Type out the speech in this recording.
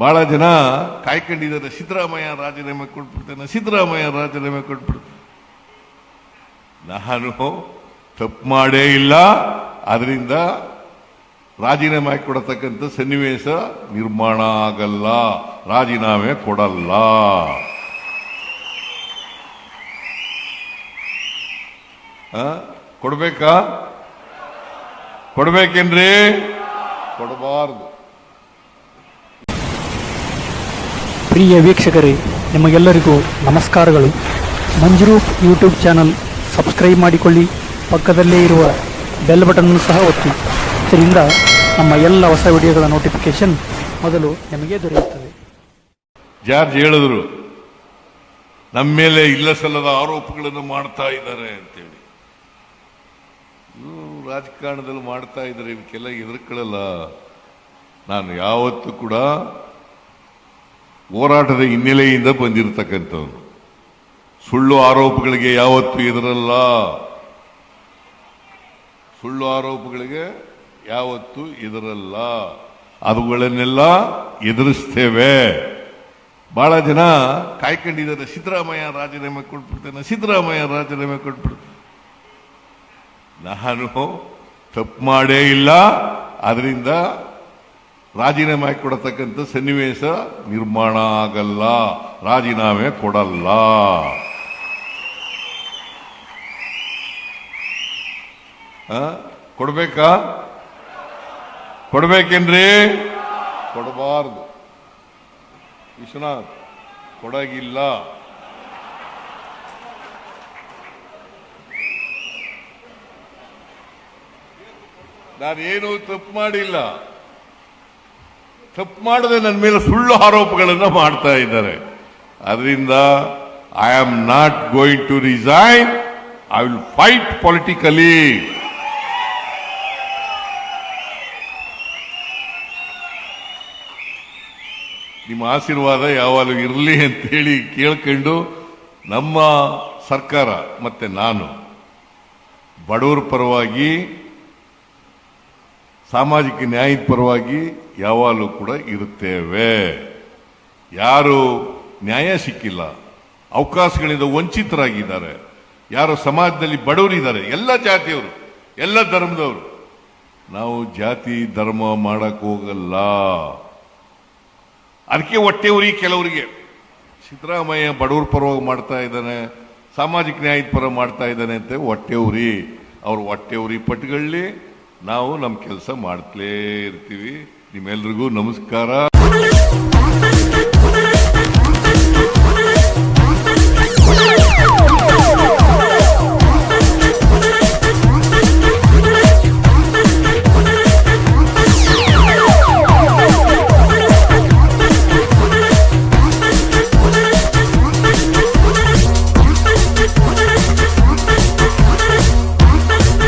ಬಹಳ ಜನ ಕಾಯ್ಕೊಂಡಿದ್ದಾರೆ, ಸಿದ್ದರಾಮಯ್ಯ ರಾಜೀನಾಮೆ ಕೊಟ್ಬಿಡ್ತೇನೆ, ಸಿದ್ದರಾಮಯ್ಯ ರಾಜೀನಾಮೆ ಕೊಟ್ಬಿಡ್ತೇನೆ. ನಾನು ತಪ್ಪು ಮಾಡೇ ಇಲ್ಲ ಅದರಿಂದ ರಾಜೀನಾಮೆ ಕೊಡತಕ್ಕಂಥ ಸನ್ನಿವೇಶ ನಿರ್ಮಾಣ ಆಗಲ್ಲ, ರಾಜೀನಾಮೆ ಕೊಡಲ್ಲ? ಕೊಡ್ಬೇಕಾ? ಕೊಡ್ಬೇಕೇನ್ರಿ? ಕೊಡಬಾರ್ದು. ಪ್ರಿಯ ವೀಕ್ಷಕರೇ, ನಿಮಗೆಲ್ಲರಿಗೂ ನಮಸ್ಕಾರಗಳು. ಮಂಜುರೂಪ್ ಯೂಟ್ಯೂಬ್ ಚಾನಲ್ ಸಬ್ಸ್ಕ್ರೈಬ್ ಮಾಡಿಕೊಳ್ಳಿ, ಪಕ್ಕದಲ್ಲೇ ಇರುವ ಬೆಲ್ ಬಟನ್ ಸಹ ಒತ್ತಿ. ಇದರಿಂದ ನಮ್ಮ ಎಲ್ಲ ಹೊಸ ವಿಡಿಯೋಗಳ ನೋಟಿಫಿಕೇಶನ್ ಮೊದಲು ನಿಮಗೆ ದೊರೆಯುತ್ತದೆ. ಜಾರ್ಜ್ ಹೇಳಿದ್ರು, ನಮ್ಮ ಮೇಲೆ ಇಲ್ಲ ಸಲ್ಲದ ಆರೋಪಗಳನ್ನು ಮಾಡ್ತಾ ಇದ್ದಾರೆ ಅಂತೇಳಿ. ರಾಜಕಾರಣದಲ್ಲಿ ಮಾಡ್ತಾ ಇದ್ದಾರೆ ಇವಕ್ಕೆಲ್ಲ ಎದುರ್ಕೊಳ್ಳಲ್ಲ. ನಾನು ಯಾವತ್ತೂ ಕೂಡ ಹೋರಾಟದ ಹಿನ್ನೆಲೆಯಿಂದ ಬಂದಿರತಕ್ಕಂಥವನು ಸುಳ್ಳು ಆರೋಪಗಳಿಗೆ ಯಾವತ್ತೂ ಎದುರಲ್ಲ ಸುಳ್ಳು ಆರೋಪಗಳಿಗೆ ಯಾವತ್ತೂ ಎದುರಲ್ಲ ಅವುಗಳನ್ನೆಲ್ಲ ಎದುರಿಸ್ತೇವೆ. ಬಹಳ ಜನ ಕಾಯ್ಕೊಂಡಿದ್ದಾರೆ, ಸಿದ್ದರಾಮಯ್ಯ ರಾಜೀನಾಮೆ ಕೊಟ್ಬಿಡ್ತೇನೆ, ಸಿದ್ದರಾಮಯ್ಯ ರಾಜೀನಾಮೆ ಕೊಟ್ಬಿಡ್ತೇನೆ. ನಾನು ತಪ್ಪು ಮಾಡೇ ಇಲ್ಲ. ಅದರಿಂದ ರಾಜೀನಾಮೆ ಕೊಡತಕ್ಕಂಥ ಸನ್ನಿವೇಶ ನಿರ್ಮಾಣ ಆಗಲ್ಲ. ರಾಜೀನಾಮೆ ಕೊಡಲ್ಲ. ಕೊಡಬೇಕಾ ಕೊಡ್ಬೇಕಾ? ಕೊಡ್ಬೇಕೇನ್ರಿ? ಕೊಡಬಾರ್ದು. ವಿಶ್ವನಾಥ್, ಕೊಡಗಿಲ್ಲ. ನಾನೇನು ತಪ್ಪು ಮಾಡಿಲ್ಲ. ತಪ್ಪು ಮಾಡದೆ ನನ್ನ ಮೇಲೆ ಸುಳ್ಳು ಆರೋಪಗಳನ್ನು ಮಾಡ್ತಾ ಇದ್ದಾರೆ. ಅದರಿಂದ I am not going to resign I will fight politically ನಿಮ್ಮ ಆಶೀರ್ವಾದ ಯಾವಾಗಲೂ ಇರಲಿ ಅಂತೇಳಿ ಕೇಳ್ಕೊಂಡು ನಮ್ಮ ಸರ್ಕಾರ ಮತ್ತೆ ನಾನು ಬಡವರ ಪರವಾಗಿ ಸಾಮಾಜಿಕ ನ್ಯಾಯದ ಪರವಾಗಿ ಯಾವಾಗಲೂ ಕೂಡ ಇರುತ್ತೇವೆ. ಯಾರು ನ್ಯಾಯ ಸಿಕ್ಕಿಲ್ಲ, ಅವಕಾಶಗಳಿಂದ ವಂಚಿತರಾಗಿದ್ದಾರೆ, ಯಾರು ಸಮಾಜದಲ್ಲಿ ಬಡವರಿದ್ದಾರೆ, ಎಲ್ಲ ಜಾತಿಯವರು, ಎಲ್ಲ ಧರ್ಮದವರು, ನಾವು ಜಾತಿ ಧರ್ಮ ಮಾಡಕ್ ಹೋಗಲ್ಲ. ಅದಕ್ಕೆ ಹೊಟ್ಟೆ ಉರಿ ಕೆಲವರಿಗೆ. ಸಿದ್ದರಾಮಯ್ಯ ಬಡವರ ಪರವಾಗಿ ಮಾಡ್ತಾ ಇದ್ದಾನೆ, ಸಾಮಾಜಿಕ ನ್ಯಾಯದ ಪರ ಮಾಡ್ತಾ ಇದ್ದಾನೆ ಅಂತ ಹೊಟ್ಟೆ ಉರಿ. ಅವ್ರ ಹೊಟ್ಟೆ ಉರಿ ನಾವು ನಮ್ಮ ಕೆಲಸ ಮಾಡ್ತಲೇ ಇರ್ತೀವಿ. ನಿಮ್ಮೆಲ್ರಿಗೂ ನಮಸ್ಕಾರ.